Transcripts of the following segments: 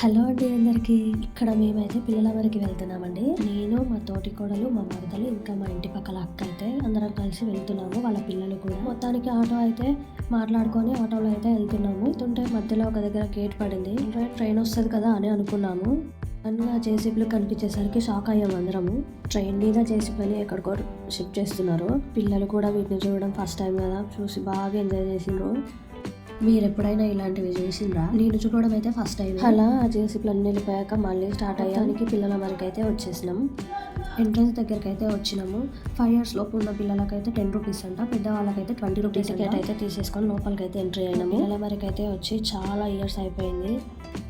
Hello అండి అందరికి. ఇక్కడ మేమైతే పిల్లల వరకు వెళ్తున్నామండి. నేను మా తోటి కోడలు మా మరదలు ఇంకా మా ఇంటి పక్కల అక్క అయితే అందరం కలిసి వెళ్తున్నాము. వాళ్ళ పిల్లలు కూడా. మొత్తానికి ఆటో అయితే మాట్లాడుకొని ఆటోలో అయితే వెళ్తున్నాము. వెళ్తుంటే మధ్యలో ఒక దగ్గర గేట్ పడింది. ట్రైన్ వస్తుంది కదా అని అనుకున్నాము. అన్న జేసీబీలు కనిపించేసరికి షాక్ అయ్యాము అందరము. ట్రైన్ మీద జేసీబీని ఎక్కడికో షిఫ్ట్ చేస్తున్నారు. పిల్లలు కూడా వీటిని చూడడం ఫస్ట్ టైం కదా. చూసి బాగా ఎంజాయ్ చేసిండ్రు. మీరు ఎప్పుడైనా ఇలాంటివి చేసిండ్రా? నేను చూడడం అయితే ఫస్ట్ టైం అలా జేసీపీలు అన్ని వెళ్ళిపోయాక మళ్ళీ స్టార్ట్ అయ్యానికి పిల్లల వరకు అయితే వచ్చేసినాం. ఎంట్రన్స్ దగ్గరికి అయితే వచ్చినాము. ఫైవ్ ఇయర్స్ లోపు ఉన్న పిల్లలకైతే టెన్ రూపీస్ అంట పెద్ద వాళ్ళకైతే ట్వంటీ రూపీస్ టికెట్ అయితే తీసేసుకొని లోపలికి అయితే ఎంట్రీ అయినాము. పిల్లల వరకు అయితే వచ్చి చాలా ఇయర్స్ అయిపోయింది.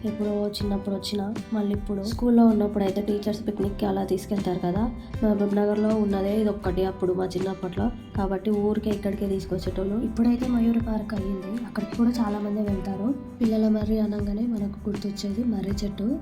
ఎప్పుడో చిన్నప్పుడు వచ్చిన మళ్ళీ ఇప్పుడు స్కూల్లో ఉన్నప్పుడు అయితే టీచర్స్ పిక్నిక్కి అలా తీసుకెళ్తారు కదా. మహబూబ్ నగర్లో ఉన్నదే ఇది ఒక్కటి అప్పుడు మా చిన్నప్పట్లో. కాబట్టి ఊరికే ఇక్కడికే తీసుకొచ్చేటోళ్ళు. ఇప్పుడైతే మయూర్ పార్క్ అయ్యింది. అక్కడికి కూడా చాలామంది వెళ్తారు. పిల్లల మర్రి అనగానే మనకు గుర్తొచ్చేది మర్రి చెట్టు.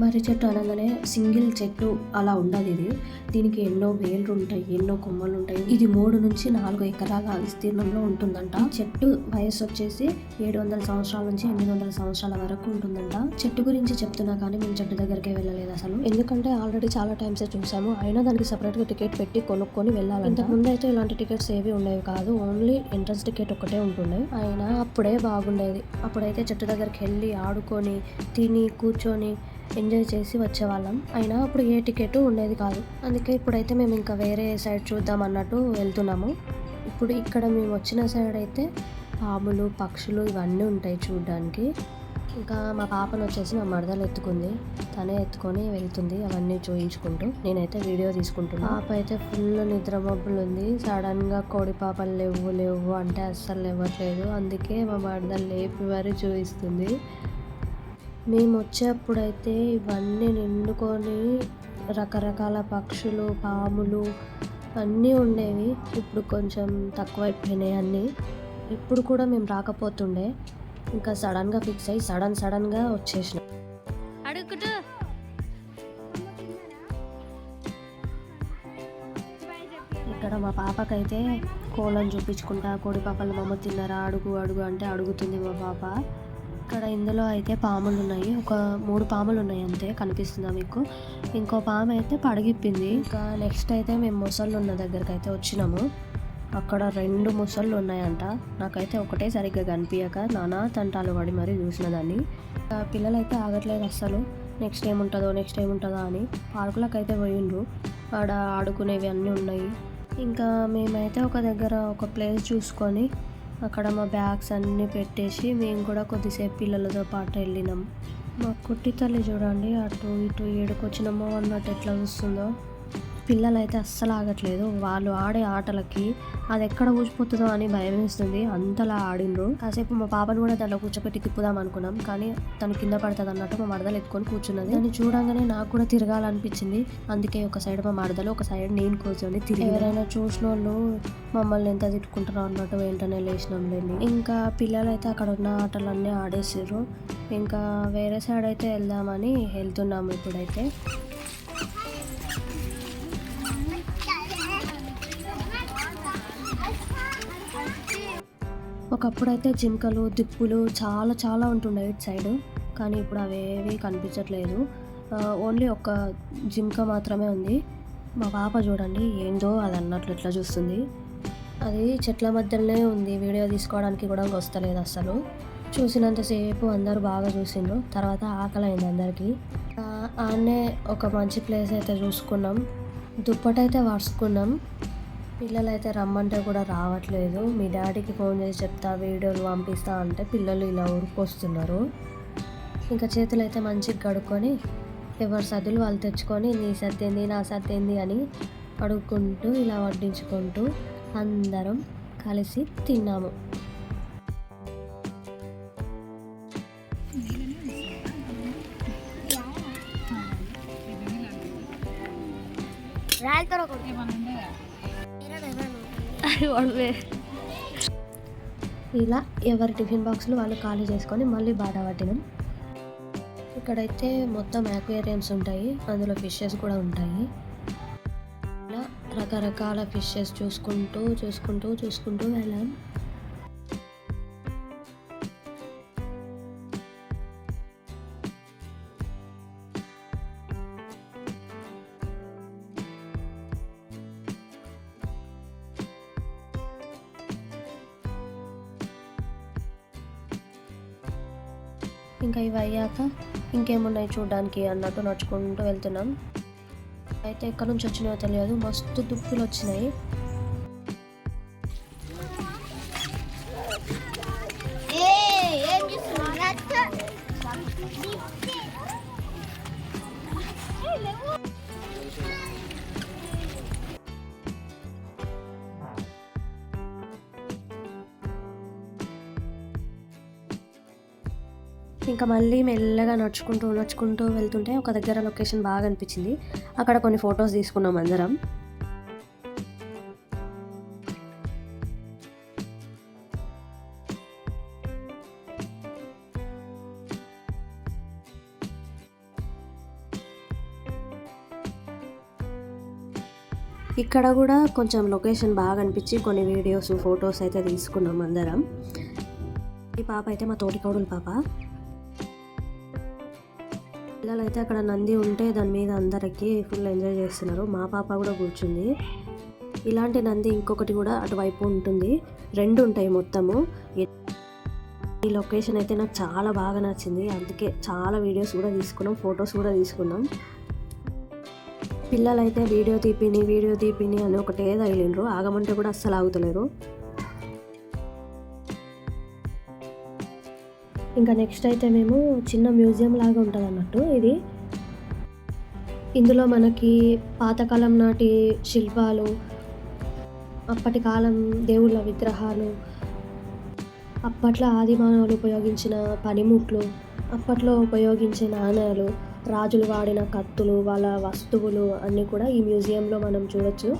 మర్రి చెట్టు అనగానే సింగిల్ చెట్టు అలా ఉండదు ఇది. దీనికి ఎన్నో వేళ్ళు ఉంటాయి ఎన్నో కొమ్మలు ఉంటాయి ఇది మూడు నుంచి నాలుగు ఎకరాల విస్తీర్ణంలో ఉంటుందంట. చెట్టు వయసు వచ్చేసి ఏడు వందల సంవత్సరాల నుంచి ఎనిమిది వందల సంవత్సరాల వరకు ఉంటుందంట. చెట్టు గురించి చెప్తున్నా కానీ మేము చెట్టు దగ్గరికి వెళ్ళలేదు అసలు. ఎందుకంటే ఆల్రెడీ చాలా టైమ్స్ చూసాము. అయినా దానికి సపరేట్గా టికెట్ పెట్టి కొనుక్కొని వెళ్ళాలి ఇంతకు ముందు అయితే ఇలాంటి టికెట్స్ ఏవి ఉండేవి కాదు. ఓన్లీ ఎంట్రన్స్ టికెట్ ఒకటే ఉంటుండే. అయినా అప్పుడే బాగుండేది. అప్పుడైతే చెట్టు దగ్గరికి వెళ్ళి ఆడుకొని తిని కూర్చొని ఎంజాయ్ చేసి వచ్చేవాళ్ళం. అయినా అప్పుడు ఏ టికెట్ ఉండేది కాదు. అందుకే ఇప్పుడైతే మేము ఇంకా వేరే సైడ్ చూద్దాం అన్నట్టు వెళ్తున్నాము. ఇప్పుడు ఇక్కడ మేము వచ్చిన సైడ్ అయితే పాములు పక్షులు ఇవన్నీ ఉంటాయి చూడడానికి. ఇంకా మా పాపను వచ్చేసి మా మరదలు ఎత్తుకుంది. తనే ఎత్తుకొని వెళ్తుంది అవన్నీ చూయించుకుంటూ. నేనైతే వీడియో తీసుకుంటున్నాను పాప అయితే ఫుల్ నిద్ర మబ్బులు ఉంది సడన్గా కోడి పాపలు లేవు లేవు అంటే అస్సలు లేవట్లేదు. అందుకే మా మరదలు లేపి మరీ చూపిస్తుంది మేము వచ్చేప్పుడైతే ఇవన్నీ నిండుకొని రకరకాల పక్షులు పాములు అన్నీ ఉండేవి. ఇప్పుడు కొంచెం తక్కువైపోయినాయి అన్నీ. ఇప్పుడు కూడా మేము రాకపోతుండే. ఇంకా సడన్గా ఫిక్స్ అయ్యి సడన్ సడన్గా వచ్చేసినాం. ఇక్కడ మా పాపకైతే కోళ్ళని చూపించుకుంటా కోడి పాపలు మమ్మ తిన్నారా అడుగు అడుగు అంటే అడుగుతుంది మా పాప. ఇక్కడ ఇందులో అయితే పాములు ఉన్నాయి ఒక మూడు పాములు ఉన్నాయి అంతే కనిపిస్తుందా మీకు. ఇంకో పాము అయితే పడగిప్పింది. ఇంకా నెక్స్ట్ అయితే మేము మొసళ్ళు ఉన్న దగ్గరికి అయితే వచ్చినాము. అక్కడ రెండు ముసళ్ళు ఉన్నాయంట నాకైతే ఒకటే సరిగ్గా కనిపించక నానా తంటాలు పడి మరీ చూసిన దాన్ని. ఇంకా పిల్లలైతే ఆగట్లేదు అస్సలు. నెక్స్ట్ ఏముంటుందో నెక్స్ట్ ఏముంటుందో అని పార్కులకు అయితే పోయిండ్రు. ఆడ ఆడుకునేవి అన్నీ ఉన్నాయి. ఇంకా మేమైతే ఒక దగ్గర ఒక ప్లేస్ చూసుకొని అక్కడ మా బ్యాగ్స్ అన్నీ పెట్టేసి మేము కూడా కొద్దిసేపు పిల్లలతో పాటు వెళ్ళినాం. మా కుట్టి తల్లి చూడండి అటు ఇటు ఏడుకొచ్చినామో అన్నట్టు ఎట్లా చూస్తుందో. పిల్లలు అయితే అస్సలు ఆగట్లేదు. వాళ్ళు ఆడే ఆటలకి అది ఎక్కడ ఊసిపోతుందో అని భయం వేస్తుంది అంతలా ఆడిండ్రు. కాసేపు మా పాపను కూడా దాంట్లో కూర్చోపెట్టి తిప్పుదాం అనుకున్నాం. కానీ తను కింద పడుతుంది అన్నట్టు మా మరదలు ఎత్తుకొని కూర్చున్నది. దాన్ని చూడంగానే నాకు కూడా తిరగాలనిపించింది. అందుకే ఒక సైడ్ మా మరదలు ఒక సైడ్ నేను కూర్చొని తిరిగి. ఎవరైనా చూసిన వాళ్ళు మమ్మల్ని ఎంత తిట్టుకుంటారో అన్నట్టు వెంటనే లేచినాం లేని ఇంకా పిల్లలు అయితే అక్కడ ఉన్న ఆటలన్నీ ఆడేసారు ఇంకా వేరే సైడ్ అయితే వెళ్దామని వెళ్తున్నాము ఇప్పుడైతే. ఒకప్పుడు అయితే జింకలు దిప్పులు చాలా చాలా ఉంటుండే ఇటు సైడ్. కానీ ఇప్పుడు అవేవి కనిపించట్లేదు. ఓన్లీ ఒక జింక మాత్రమే ఉంది. మా పాప చూడండి ఏందో అది అన్నట్లు ఇట్లా చూస్తుంది. అది చెట్ల మధ్యలోనే ఉంది. వీడియో తీసుకోవడానికి కూడా వస్తలేదు అసలు. చూసినంతసేపు అందరూ బాగా చూసిండ్రు. తర్వాత ఆకలి అయింది అందరికీ. ఆనే ఆడనే ఒక మంచి ప్లేస్ అయితే చూసుకున్నాం. దుప్పటైతే వాడుకున్నాం పిల్లలు అయితే రమ్మంటే కూడా రావట్లేదు. మీ డాడీకి ఫోన్ చేసి చెప్తా వీడియోలు పంపిస్తా అంటే పిల్లలు ఇలా ఊరుకొస్తున్నారు ఇంకా చేతులు అయితే మంచిగా కడుక్కొని ఎవరి సద్దులు వాళ్ళు తెచ్చుకొని నీ సర్దేంది నా సర్దేంది అని అడుక్కుంటూ ఇలా వడ్డించుకుంటూ అందరం కలిసి తిన్నాము. ఇలా ఎవరి టిఫిన్ బాక్స్లు వాళ్ళు ఖాళీ చేసుకొని మళ్ళీ బాగా పట్టినాం. ఇక్కడైతే మొత్తం అక్వేరియంస్ ఉంటాయి అందులో ఫిషెస్ కూడా ఉంటాయి. ఇలా రకరకాల ఫిషెస్ చూసుకుంటూ చూసుకుంటూ చూసుకుంటూ వెళ్ళాం. ఇంకా ఇవి అయ్యాక ఇంకేమున్నాయి చూడడానికి అన్నట్టు నడుచుకుంటూ వెళ్తున్నాం. అయితే ఎక్కడి నుంచి వచ్చినాయో తెలియదు. మస్తు దుప్పులు వచ్చినాయి. ఇంకా మళ్ళీ మెల్లగా నడుచుకుంటూ నడుచుకుంటూ వెళ్తుంటే ఒక దగ్గర లొకేషన్ బాగా అనిపించింది. అక్కడ కొన్ని ఫొటోస్ తీసుకున్నాం అందరం. ఇక్కడ కూడా కొంచెం లొకేషన్ బాగా అనిపించి కొన్ని వీడియోస్ ఫొటోస్ అయితే తీసుకున్నాం అందరం. ఈ పాప అయితే మా తోటికోడుల పాప. పిల్లలు అయితే అక్కడ నంది ఉంటే దాని మీద అందరికి ఫుల్ ఎంజాయ్ చేస్తున్నారు. మా పాప కూడా కూర్చుంది. ఇలాంటి నంది ఇంకొకటి కూడా అటువైపు ఉంటుంది. రెండు ఉంటాయి మొత్తము. ఈ లొకేషన్ అయితే నాకు చాలా బాగా నచ్చింది. అందుకే చాలా వీడియోస్ కూడా తీసుకున్నాం ఫొటోస్ కూడా తీసుకున్నాం. పిల్లలైతే వీడియో తీపిని వీడియో తీపిని అని ఒకటే తగిలిండ్రు ఆగమంటే కూడా అస్సలు ఆగుతలేరు. ఇంకా నెక్స్ట్ అయితే మేము చిన్న మ్యూజియం లాగా ఉంటుంది అన్నట్టు ఇది. ఇందులో మనకి పాతకాలం నాటి శిల్పాలు అప్పటి కాలం దేవుళ్ళ విగ్రహాలు అప్పట్లో ఆదిమానవులు ఉపయోగించిన పనిముట్లు అప్పట్లో ఉపయోగించే నాణ్యాలు రాజులు వాడిన కత్తులు వాళ్ళ వస్తువులు అన్నీ కూడా ఈ మ్యూజియంలో మనం చూడొచ్చు.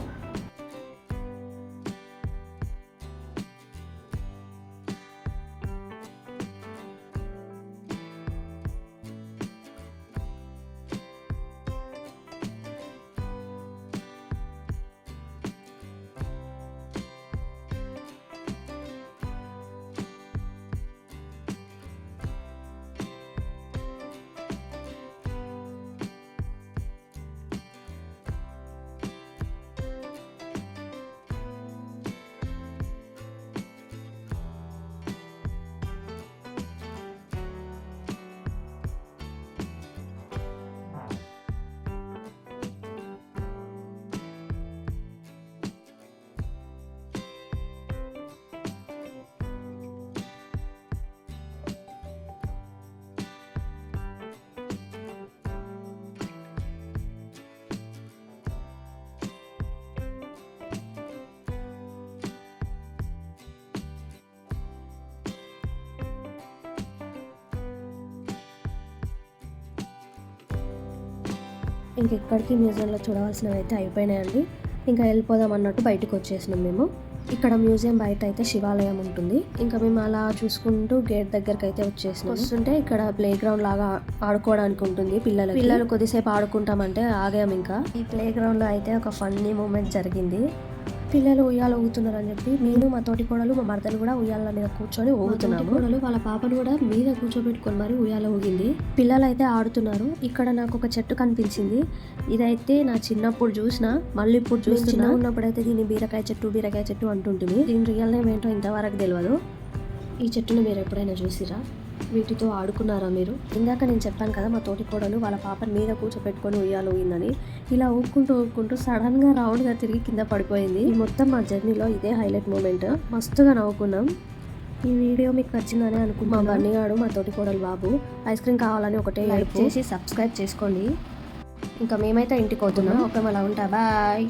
ఇంకెక్కడికి మ్యూజియంలో చూడవలసినవి అయితే అయిపోయినాయండి. ఇంకా వెళ్ళిపోదాం అన్నట్టు బయటకు వచ్చేసినాం మేము. ఇక్కడ మ్యూజియం బయట అయితే శివాలయం ఉంటుంది. ఇంకా మేము అలా చూసుకుంటూ గేట్ దగ్గరికి అయితే వచ్చేసినాం. వస్తుంటే ఇక్కడ ప్లే గ్రౌండ్ లాగా ఆడుకోవడానికి ఉంటుంది పిల్లలు పిల్లలు కొద్దిసేపు ఆడుకుంటామంటే ఆగాం ఇంకా. ఈ ప్లే గ్రౌండ్లో అయితే ఒక ఫన్నీ మూమెంట్ జరిగింది. పిల్లలు ఉయ్యాల ఊగుతున్నారు అని చెప్పి నేను మా తోటి కోడలు మా మరదలు కూడా ఉయ్యాల మీద కూర్చొని ఊగుతున్నాము. కోడలు వాళ్ళ పాపను కూడా మీద కూర్చోబెట్టుకొని మరి ఉయ్యాల ఊగింది. పిల్లలు అయితే ఆడుతున్నారు. ఇక్కడ నాకు ఒక చెట్టు కనిపించింది. ఇదైతే నా చిన్నప్పుడు చూసిన మళ్ళీ ఇప్పుడు చూస్తున్నా ఉన్నప్పుడు అయితే దీన్ని బీరకాయ చెట్టు బీరకాయ చెట్టు అంటుంటుంది. దీని రియల్ నేమ్ ఏంటో ఇంతవరకు తెలియదు ఈ చెట్టును మీరు ఎప్పుడైనా చూసిరా? వీటితో ఆడుకున్నారా మీరు? ఇందాక నేను చెప్పాను కదా మా తోటి కోడలు వాళ్ళ పాపని మీద కూర్చోపెట్టుకొని ఉయ్యాలు ఊగిందని ఇలా ఊక్కుంటూ ఊక్కుంటూ సడన్గా రౌండ్గా తిరిగి కింద పడిపోయింది. ఈ మొత్తం మా జర్నీలో ఇదే హైలైట్ మూమెంట్ మస్తుగా నవ్వుకున్నాం. ఈ వీడియో మీకు నచ్చిందని అనుకుంటున్నాను. మా బన్నీగాడు మా తోటి కోడలు బాబు ఐస్ క్రీమ్ కావాలని ఒకటే లైక్ చేసి సబ్స్క్రైబ్ చేసుకోండి. ఇంకా మేమైతే ఇంటికి పోతున్నాం. ఒక అలా ఉంటా. బాయ్